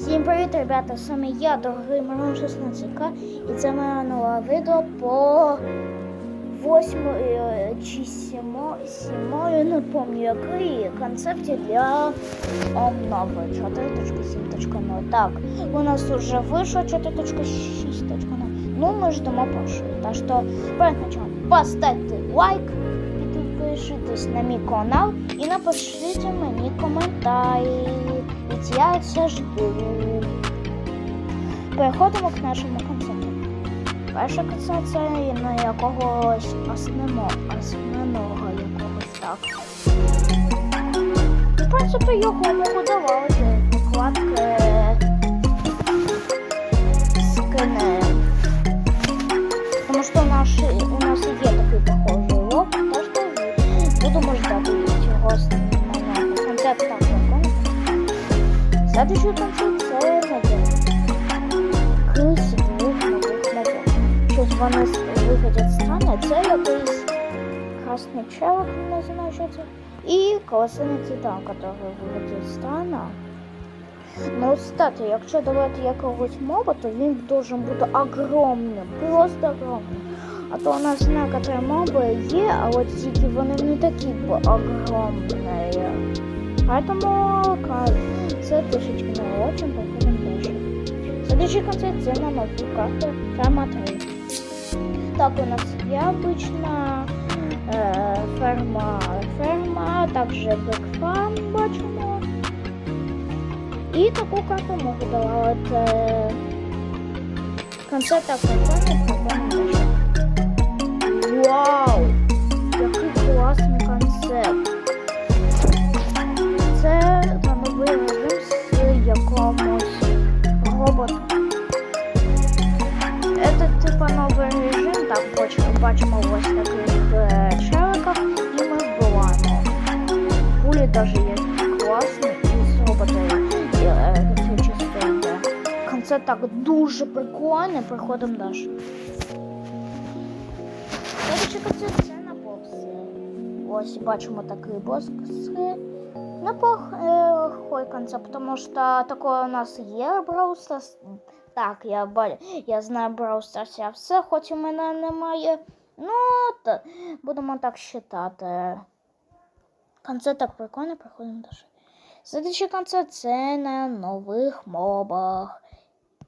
Всім привіт, ребята! Саме я, дорогий Марон 16К, і це моє нове відео по 8 чи 7, 7 я не пам'ятаю, який концепті для обнови 4.7.0. Так, у нас вже вийшло 4.6.0. Ну, ми ждемо першої. Так що перед началом поставте лайк, підпишитесь на мій канал і напишіть мені коментарі. Ведь я це жду. Переходимо к нашому концерту. Перша концерт на якогось основного, основного якогось так. В принципі, його можу давати вкладки скини. Тому що у Це новин. З двох нових мовок. Щось вони виходять стане, це якийсь красний челик, не знаю, що це. І колосиний титан, який виходить стане. Ну, кстати, якщо давати якогось моба, то він должен бути огромним, просто огромним. А то у нас некоторые моби є, а от тільки вони не такі огромні. Поэтому це трошечки не очень походим дальше. Следующий концерт це на Ферма 3. Так, у нас є обычно е, ферма, ферма, також бекфам бачимо. І таку карту можу давати. Концерт так прикольний, прикольний роботом. Це типа новий режим, так бач- бачимо ось таких е, челиках, і ми вбиваємо. Пулі даже є класні і з роботою е, це чисто йде. Концепт так дуже прикольний, приходимо далі. Следующий концерт це на бокси. Ось бачимо такий бокс. Неплохой концепт, тому що такое у нас є Brawl Stars. Так, я, я знаю Brawl Stars, я все, хоч у мене немає. Ну, то будемо так вважати. Концерт так прикольно, приходимо далі. Следующий концерт це на нових мобах.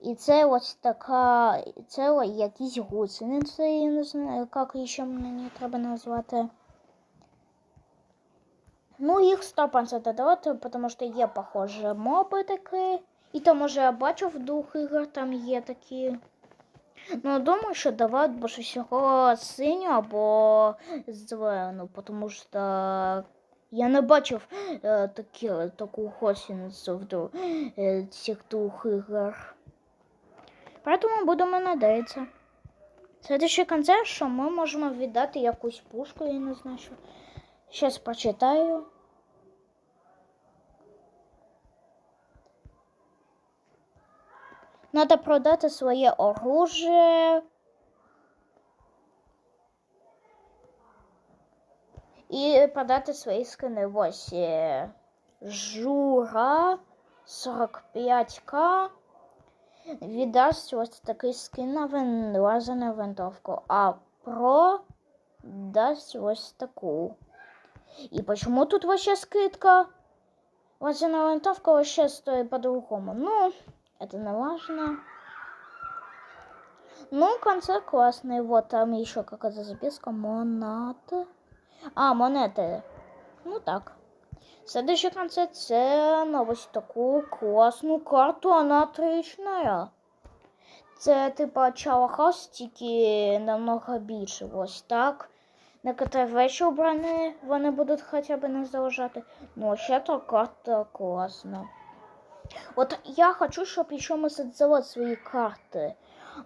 І це ось така, це якісь гусениці, я не знаю, як ще мені треба назвати. Ну, їх 100% давати, тому що є похожі моби такі. І то, може, я бачу в двох іграх там є такі. Ну, думаю, що давати більше всього синю або зелену, тому що я не бачив е, такі, таку гусеницю в е, цих двох іграх. Поэтому будемо надіятися. Следующий концерт, що ми можемо віддати якусь пушку, я не знаю, що. Сейчас прочитаю. Надо продати своє оружие. І продати свої скини. Ось е, Жура 45к. Віддасть ось такий скин на вин... винтовку. А про дасть ось таку. И почему тут вообще скидка? Лазерная винтовка вообще стоит по-другому. Ну, это не важно. Ну, концерт классный. Вот там еще какая-то записка. Монаты. А, монеты. Ну так. Следующий концерт це новость таку класну карту, вона отличная. Це типа Чалахас, тільки намного більше. Ось так. Некоторі речі обрані вони будуть хоча б не заважати. Ну, ще та карта класна. От я хочу, щоб ще ми создавали свої карти.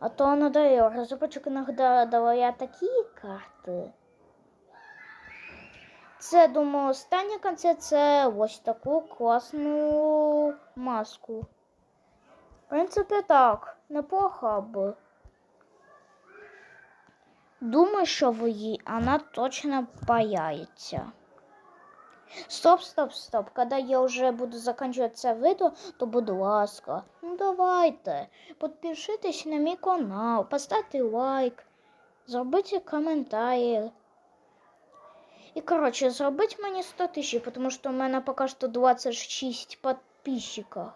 А то надоело. Разработчик иногда дала такі карти. Це, думаю, остання концерт це ось таку класну маску. В принципі, так, неплохо б. Думаю, що в її вона точно появиться. Стоп, стоп, стоп. Когда я уже буду заканчивать це відео, то будь ласка, ну давайте, підпишитесь на мій канал, поставте лайк, зробіть коментарі. І, коротше, зробіть мені 100 тисяч, тому що у мене поки що 26 підписчиків.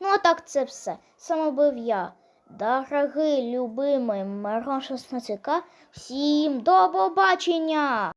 Ну, а так це все. Саме був я. Дорогий, любимий Мирон 16К. Всім до побачення!